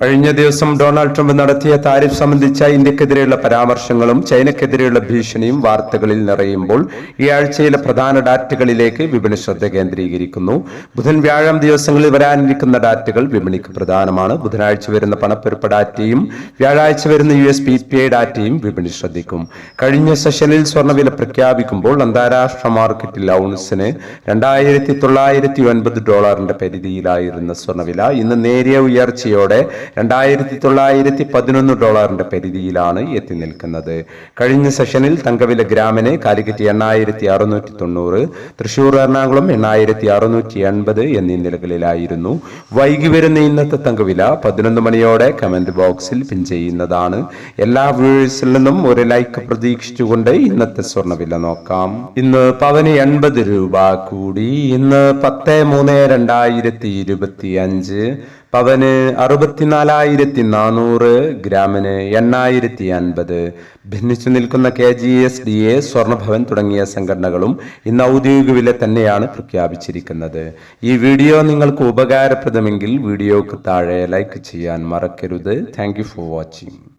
കഴിഞ്ഞ ദിവസം Donald Trump നടത്തിയ താരിഫ് സംബന്ധിച്ച ഇന്ത്യക്കെതിരെയുള്ള പരാമർശങ്ങളും ചൈനക്കെതിരെയുള്ള ഭീഷണിയും വാർത്തകളിൽ നിറയുമ്പോൾ ഈ ആഴ്ചയിലെ പ്രധാന ഡാറ്റകളിലേക്ക് വിപണി ശ്രദ്ധ കേന്ദ്രീകരിക്കുന്നു. ബുധൻ വ്യാഴം ദിവസങ്ങളിൽ വരാനിരിക്കുന്ന ഡാറ്റകൾ വിപണിക്ക് പ്രധാനമാണ്. ബുധനാഴ്ച വരുന്ന പണപ്പെരുപ്പ ഡാറ്റയും വ്യാഴാഴ്ച വരുന്ന U S P P I ഡാറ്റയും വിപണി ശ്രദ്ധിക്കും. കഴിഞ്ഞ സെഷനിൽ സ്വർണവില പ്രഖ്യാപിക്കുമ്പോൾ അന്താരാഷ്ട്ര മാർക്കറ്റിൽ ഔൺസിന് രണ്ടായിരത്തി തൊള്ളായിരത്തി ഒൻപത് ഡോളറിന്റെ പരിധിയിലായിരുന്ന സ്വർണവില ഇന്ന് നേരിയ ഉയർച്ചയോടെ രണ്ടായിരത്തി തൊള്ളായിരത്തി പതിനൊന്ന് ഡോളറിന്റെ പരിധിയിലാണ് എത്തി നിൽക്കുന്നത്. കഴിഞ്ഞ സെഷനിൽ തങ്കവില ഗ്രാമിന് കാലിക്കറ്റ് എണ്ണായിരത്തി അറുന്നൂറ്റി തൊണ്ണൂറ് തൃശൂർ എറണാകുളം എണ്ണായിരത്തി അറുന്നൂറ്റി എൺപത് എന്നീ നിലകളിലായിരുന്നു. വൈകി വരുന്ന ഇന്നത്തെ തങ്കവില പതിനൊന്ന് മണിയോടെ കമന്റ് ബോക്സിൽ പിൻ ചെയ്യുന്നതാണ്. എല്ലാ വ്യൂവേഴ്സിൽ നിന്നും ഒരു ലൈക്ക് പ്രതീക്ഷിച്ചുകൊണ്ട് ഇന്നത്തെ സ്വർണവില നോക്കാം. ഇന്ന് പവന് എൺപത് രൂപ കൂടി. ഇന്ന് പത്ത് മൂന്ന് രണ്ടായിരത്തി ഇരുപത്തി അഞ്ച് പവന് അറുപത്തിനാലായിരത്തി നാനൂറ് ഗ്രാമിന് എണ്ണായിരത്തി അൻപത് ഭിന്നിച്ചു നിൽക്കുന്ന K G S D A സ്വർണഭവൻ തുടങ്ങിയ സംഘടനകളും ഇന്ന് ഔദ്യോഗിക വില തന്നെയാണ് പ്രഖ്യാപിച്ചിരിക്കുന്നത്. ഈ വീഡിയോ നിങ്ങൾക്ക് ഉപകാരപ്രദമെങ്കിൽ വീഡിയോക്ക് താഴെ ലൈക്ക് ചെയ്യാൻ മറക്കരുത്. Thank for watching.